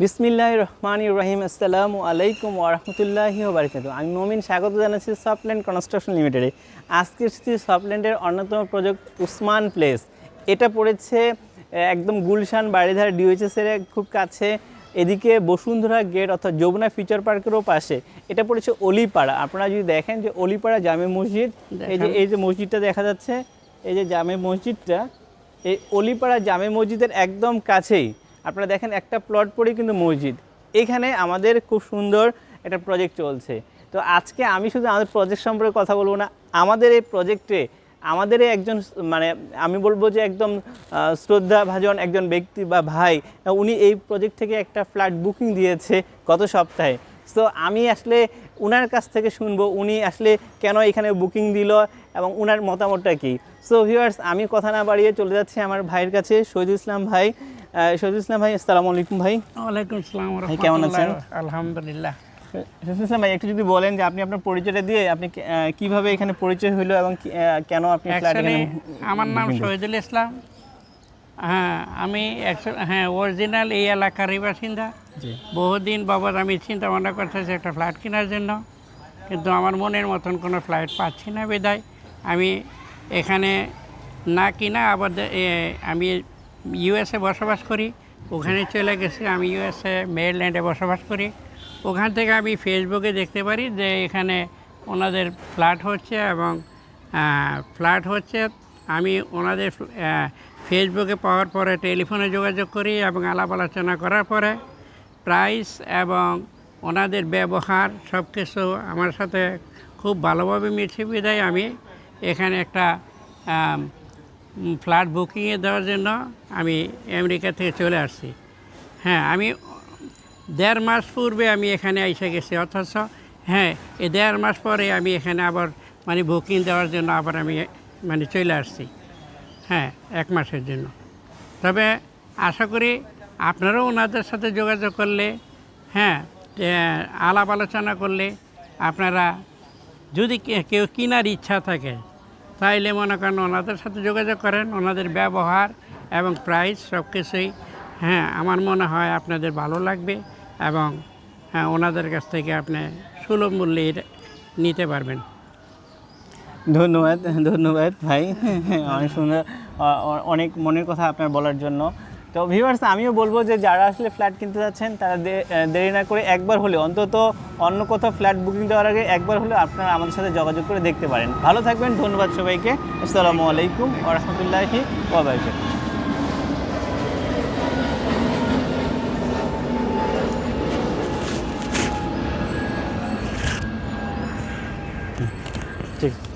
বিসমিল্লাহ রহমান রহিম আসসালামু আলাইকুম ওরহমতুল্লাহি ওবরকাত আমি মমিন স্বাগত জানাচ্ছি সফটল্যান্ড কনস্ট্রাকশন লিমিটেডে আজকে এসেছি সফটল্যান্ডের অন্যতম প্রজেক্ট উসমান প্লেস এটা পড়েছে একদম গুলশান বাড়িধার ডিওএইচএস এর খুব কাছে। এদিকে বসুন্ধরা গেট অর্থাৎ যমুনা ফিচার পার্কেরও পাশে। এটা পড়েছে অলিপাড়া। আপনারা যদি দেখেন যে অলিপাড়া জামে মসজিদ এই যে এই যে মসজিদটা দেখা যাচ্ছে এই যে জামে মসজিদটা এই অলিপাড়া জামে মসজিদের একদম কাছেই। আপনারা দেখেন একটা প্লট পরেই কিন্তু মসজিদ। এখানে আমাদের খুব সুন্দর একটা প্রজেক্ট চলছে। তো আজকে আমি শুধু আমাদের প্রজেক্ট সম্পর্কে কথা বলব না, আমাদের এই প্রজেক্টে আমাদের একজন মানে আমি বলব যে একদম শ্রদ্ধাভাজন একজন ব্যক্তি বা ভাই উনি এই প্রজেক্ট থেকে একটা ফ্ল্যাট বুকিং দিয়েছে গত সপ্তাহে। সো আমি আসলে উনার কাছ থেকে শুনব, উনি আসলে কেন এখানে বুকিং দিল এবং উনার মতামতটা কী। সো ভিউয়ার্স আমি কথা না বাড়িয়ে চলে যাচ্ছি আমার ভাইয়ের কাছে, শহীদুল ইসলাম ভাই। শহীদুল ইসলাম ভাই আসসালামু আলাইকুম ভাই। ওয়ালাইকুম আসসালাম ভাই, কেমন আছেন? আলহামদুলিল্লাহ। শহীদুল ইসলাম ভাই একটু যদি বলেন যে আপনি আপনার পরিচয়টা দিয়ে আপনি কীভাবে এখানে পরিচয় হলো এবং কেন আপনি আমার নাম শহীদুল ইসলাম। হ্যাঁ আমি হ্যাঁ অরিজিনাল এই এলাকারই বাসিন্দা। বহুদিন বাবার আমি চিন্তা ভাবনা করতেছি একটা ফ্ল্যাট কেনার জন্য। কিন্তু আমার মনের মতন কোনো ফ্ল্যাট পাচ্ছি না বিদায়। আমি এখানে না কিনা আবার আমি ইউএসএ বসবাস করি, ওখানে চলে গেছি আমি ইউএসএ মেরিল্যান্ডে বসবাস করি। ওখান থেকে আমি ফেসবুকে দেখতে পারি যে এখানে ওনাদের ফ্ল্যাট হচ্ছে এবং ফ্ল্যাট হচ্ছে আমি ওনাদের ফেসবুকে পাওয়ার পরে টেলিফোনে যোগাযোগ করি এবং আলাপ আলোচনা করার পরে প্রাইস এবং ওনাদের ব্যবহার সব কিছু আমার সাথে খুব ভালোভাবে মিশে বিদায় আমি এখানে একটা ফ্ল্যাট বুকিংয়ে দেওয়ার জন্য আমি আমেরিকা থেকে চলে আসছি। হ্যাঁ আমি দেড় মাস পূর্বে আমি এখানে এসে গেছি, অথচ হ্যাঁ এই দেড় মাস পরে আমি এখানে আবার মানে বুকিং দেওয়ার জন্য আবার আমি মানে চলে আসছি হ্যাঁ এক মাসের জন্য। তবে আশা করি আপনারাও ওনাদের সাথে যোগাযোগ করলে হ্যাঁ আলাপ আলোচনা করলে আপনারা যদি কেউ কেনার ইচ্ছা থাকে তাইলে মনে করেন ওনাদের সাথে যোগাযোগ করেন, ওনাদের ব্যবহার এবং প্রাইস সব কিছুই। হ্যাঁ আমার মনে হয় আপনাদের ভালো লাগবে এবং হ্যাঁ ওনাদের কাছ থেকে আপনি সুলভ মূল্যে নিতে পারবেন। ধন্যবাদ ধন্যবাদ ভাই। অনেক সুন্দর, অ- অ- অনেক মনের কথা আপনার বলার জন্য। তো ভিউয়ার্স আমিও বলব যে যারা আসলে ফ্ল্যাট কিনতে যাচ্ছেন, তারা দেরি না করে একবার হলে, অন্তত অন্য কোথাও ফ্ল্যাট বুকিং দেওয়ার আগে একবার হলে আপনারা আমাদের সাথে যোগাযোগ করে দেখতে পারেন। ভালো থাকবেন, ধন্যবাদ সবাইকে। আসসালামু আলাইকুম ওরহমতুল্লাহি ওবরাকাতুহু ঠিক।